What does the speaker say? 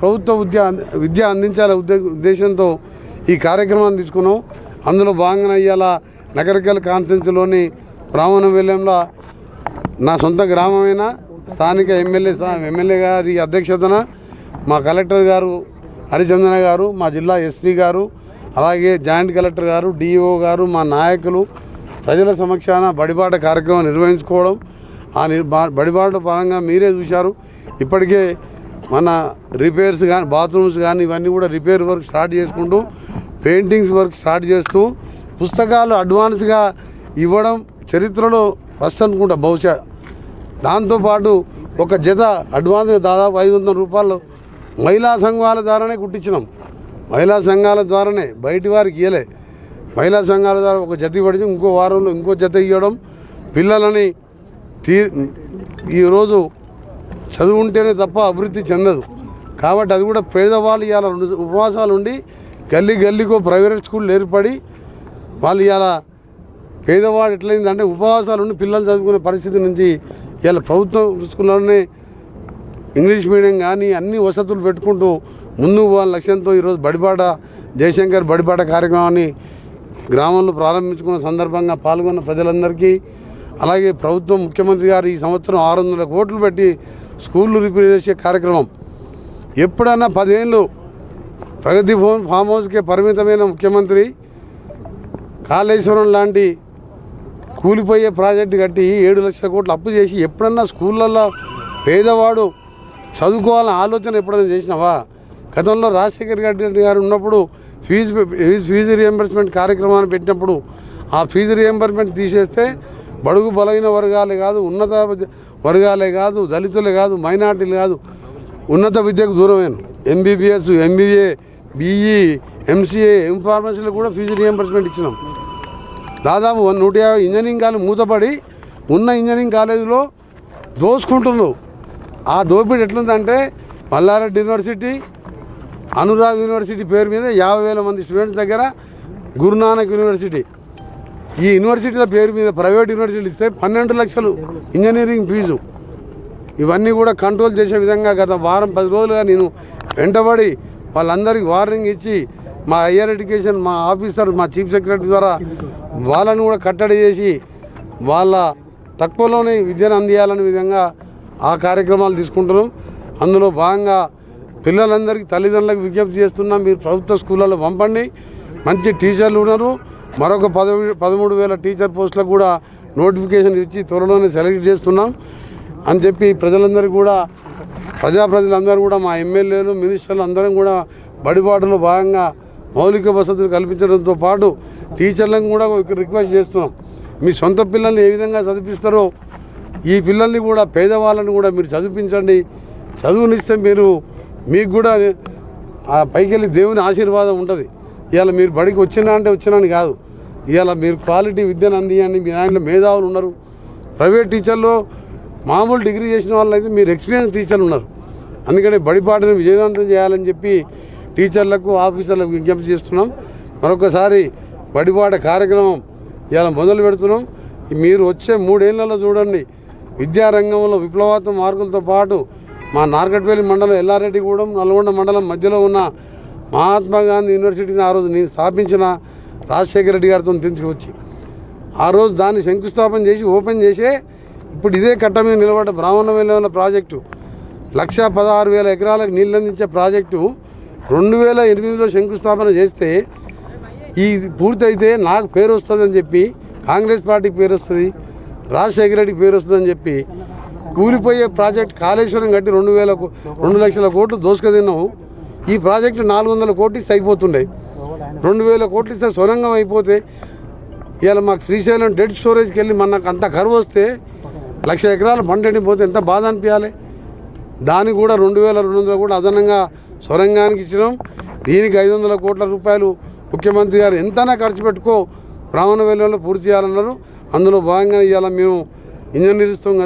ప్రభుత్వ విద్య విద్య అందించాలనే ఉద్దే ఉద్దేశంతో ఈ కార్యక్రమాన్ని తీసుకున్నాం. అందులో భాగంగా ఇవాళ నగరికల్ కాన్స్టిట్యున్సీలోని బ్రాహ్మణ విలయంలో నా సొంత గ్రామమైన స్థానిక ఎమ్మెల్యే స్థా- ఎమ్మెల్యే గారి అధ్యక్షతన మా కలెక్టర్ గారు హరిచందన గారు మా జిల్లా ఎస్పీ గారు అలాగే జాయింట్ కలెక్టర్ గారు డిఈఓ గారు మా నాయకులు ప్రజల సమక్షాన బడిబాట కార్యక్రమం నిర్వహించుకోవడం ఆ నిర్ బడిబాట పరంగా మీరే చూశారు. ఇప్పటికే మన రిపేర్స్ కానీ బాత్రూమ్స్ కానీ ఇవన్నీ కూడా రిపేర్ వర్క్ స్టార్ట్ చేసుకుంటూ పెయింటింగ్స్ వర్క్ స్టార్ట్ చేస్తూ పుస్తకాలు అడ్వాన్స్గా ఇవ్వడం చరిత్రలో ఫస్ట్ అనుకుంటా బహుశా. దాంతోపాటు ఒక జత అడ్వాన్స్ దాదాపు ఐదు వందల రూపాయలు మహిళా సంఘాల ద్వారానే కుట్టించినాం. మహిళా సంఘాల ద్వారానే బయటి వారికి ఇవ్వలే మహిళా సంఘాల ద్వారా ఒక జత పడిచి ఇంకో వారంలో ఇంకో జత ఇవ్వడం పిల్లలని తీ ఈరోజు చదువు ఉంటేనే తప్ప అభివృద్ధి చెందదు. కాబట్టి అది కూడా పేదవాళ్ళు ఇవాళ రెండు ఉపవాసాలు ఉండి గల్లీ గల్లీకో ప్రైవేట్ స్కూల్ ఏర్పడి వాళ్ళు ఇవాళ పేదవాడు ఎట్లయిందంటే ఉపవాసాలు ఉండి పిల్లలు చదువుకునే పరిస్థితి నుంచి ఇవాళ ప్రభుత్వం స్కూల్లోనే ఇంగ్లీష్ మీడియం కానీ అన్ని వసతులు పెట్టుకుంటూ ముందుకు వాళ్ళ లక్ష్యంతో ఈరోజు బడిపాట జయశంకర్ బడిపాట కార్యక్రమాన్ని గ్రామంలో ప్రారంభించుకున్న సందర్భంగా పాల్గొన్న ప్రజలందరికీ అలాగే ప్రభుత్వం ముఖ్యమంత్రి గారు ఈ సంవత్సరం ఆరు వందల కోట్లు పెట్టి స్కూళ్ళు రిపేర్ చేసే కార్యక్రమం. ఎప్పుడన్నా పదేళ్ళు ప్రగతి భవన్ ఫామ్ హౌస్కే పరిమితమైన ముఖ్యమంత్రి కాళేశ్వరం లాంటి కూలిపోయే ప్రాజెక్టు కట్టి ఏడు లక్షల కోట్లు అప్పు చేసి ఎప్పుడన్నా స్కూళ్ళల్లో పేదవాడు చదువుకోవాలని ఆలోచన ఎప్పుడైనా చేసినావా? గతంలో రాజశేఖర్ రెడ్డి గారు ఉన్నప్పుడు ఫీజు ఫీజు రియంబర్స్మెంట్ కార్యక్రమాన్ని పెట్టినప్పుడు ఆ ఫీజు రియంబర్స్మెంట్ తీసేస్తే బడుగు బలైన వర్గాలే కాదు ఉన్నత వర్గాలే కాదు దళితులే కాదు మైనార్టీలు కాదు ఉన్నత విద్యకు దూరమైన. ఎంబీబీఎస్ ఎంబీఏ బీఈ ఎంసీఏ ఎంఫార్మసీలకు కూడా ఫీజు రియంబర్స్మెంట్ ఇచ్చినాం. దాదాపు వన్ నూట యాభై ఇంజనీరింగ్ కాలేజ్ మూతపడి ఉన్న ఇంజనీరింగ్ కాలేజీలో దోసుకుంటున్నారు. ఆ దోపిడీ ఎట్లుందంటే మల్లారెడ్డి యూనివర్సిటీ అనురాగ్ యూనివర్సిటీ పేరు మీద యాభై వేల మంది స్టూడెంట్స్ దగ్గర గురునానక్ యూనివర్సిటీ ఈ యూనివర్సిటీల పేరు మీద ప్రైవేట్ యూనివర్సిటీలు ఇస్తే పన్నెండు లక్షలు ఇంజనీరింగ్ ఫీజు ఇవన్నీ కూడా కంట్రోల్ చేసే విధంగా గత వారం పది రోజులుగా నేను వెంటబడి వాళ్ళందరికీ వార్నింగ్ ఇచ్చి మా హయ్యర్ ఎడ్యుకేషన్ మా ఆఫీసర్ మా చీఫ్ సెక్రటరీ ద్వారా వాళ్ళని కూడా కట్టడి చేసి వాళ్ళ తక్కువలోనే విద్యను అందియాలనే విధంగా ఆ కార్యక్రమాలు తీసుకుంటున్నాం. అందులో భాగంగా పిల్లలందరికీ తల్లిదండ్రులకు విజ్ఞప్తి చేస్తున్నాం. మీరు ప్రభుత్వ స్కూళ్ళలో పంపండి. మంచి టీచర్లు ఉన్నారు. మరొక పదవి పదమూడు వేల టీచర్ పోస్టులకు కూడా నోటిఫికేషన్ ఇచ్చి త్వరలోనే సెలెక్ట్ చేస్తున్నాం అని చెప్పి ప్రజలందరూ కూడా ప్రజాప్రతినిధులందరూ కూడా మా ఎమ్మెల్యేలు మినిస్టర్లు అందరం కూడా బడిబాటులో భాగంగా మౌలిక వసతులు కల్పించడంతో పాటు టీచర్లను కూడా రిక్వెస్ట్ చేస్తున్నాం. మీ సొంత పిల్లల్ని ఏ విధంగా చదివిస్తారో ఈ పిల్లల్ని కూడా పేదవాళ్ళని కూడా మీరు చదివించండి. చదువునిస్తే మీరు మీకు కూడా ఆ పైకి వెళ్ళి దేవుని ఆశీర్వాదం ఉంటుంది. ఇవాళ మీరు బడికి వచ్చినా అంటే వచ్చినాని కాదు. ఇవాళ మీరు క్వాలిటీ విద్యను అందియండి మీ దాంట్లో మేధావులు ఉన్నారు. ప్రైవేట్ టీచర్లో మామూలు డిగ్రీ చేసిన వాళ్ళు అయితే మీరు ఎక్స్పీరియన్స్ టీచర్లు ఉన్నారు. అందుకని బడిపాటను విజయవంతం చేయాలని చెప్పి టీచర్లకు ఆఫీసర్లకు విజ్ఞప్తి చేస్తున్నాం. మరొకసారి బడిపాట కార్యక్రమం ఇలా మొదలు పెడుతున్నాం. మీరు వచ్చే మూడేళ్ళలో చూడండి విద్యారంగంలో విప్లవాత్మక మార్కులతో పాటు మా నార్కట్పల్లి మండలం ఎల్లారెడ్డిగూడెం నల్గొండ మండలం మధ్యలో ఉన్న మహాత్మా గాంధీ యూనివర్సిటీని ఆ రోజు నేను స్థాపించిన రాజశేఖర రెడ్డి గారితో తీసుకువచ్చి ఆ రోజు దాన్ని శంకుస్థాపన చేసి ఓపెన్ చేసే ఇప్పుడు ఇదే కట్ట మీద నిలబడ్డ బ్రాహ్మణ ఉన్న ప్రాజెక్టు లక్ష పదహారు వేల ఎకరాలకు నీళ్ళు అందించే ప్రాజెక్టు రెండు వేల ఎనిమిదిలో శంకుస్థాపన చేస్తే ఈ పూర్తయితే నాకు పేరు వస్తుందని చెప్పి కాంగ్రెస్ పార్టీకి పేరు వస్తుంది రాజశేఖర రెడ్డికి పేరు వస్తుందని చెప్పి కూలిపోయే ప్రాజెక్ట్ కాళేశ్వరం కట్టి రెండు వేల రెండు లక్షల కోట్లు దోసుక తిన్నాము ఈ ప్రాజెక్టు నాలుగు వందల కోట్లు సైపోతుండే. అయిపోతుండే రెండు వేల కోట్లు ఇస్తే సొరంగం అయిపోతే ఇవాళ మాకు శ్రీశైలం డెడ్ స్టోరేజ్కి వెళ్ళి మనకు అంత కరువు వస్తే లక్ష ఎకరాలు పంట ఎండిపోతే ఎంత బాధ అనిపించాలి దానికి కూడా రెండు వేల రెండు వందల కూడా అదనంగా సొరంగానికి ఇచ్చినాం. దీనికి ఐదు వందల కోట్ల రూపాయలు ముఖ్యమంత్రి గారు ఎంతైనా ఖర్చు పెట్టుకో బ్రాహ్మణ వేలంలో పూర్తి చేయాలన్నారు. అందులో భాగంగా ఇవాళ మేము ఇంజనీర్స్తో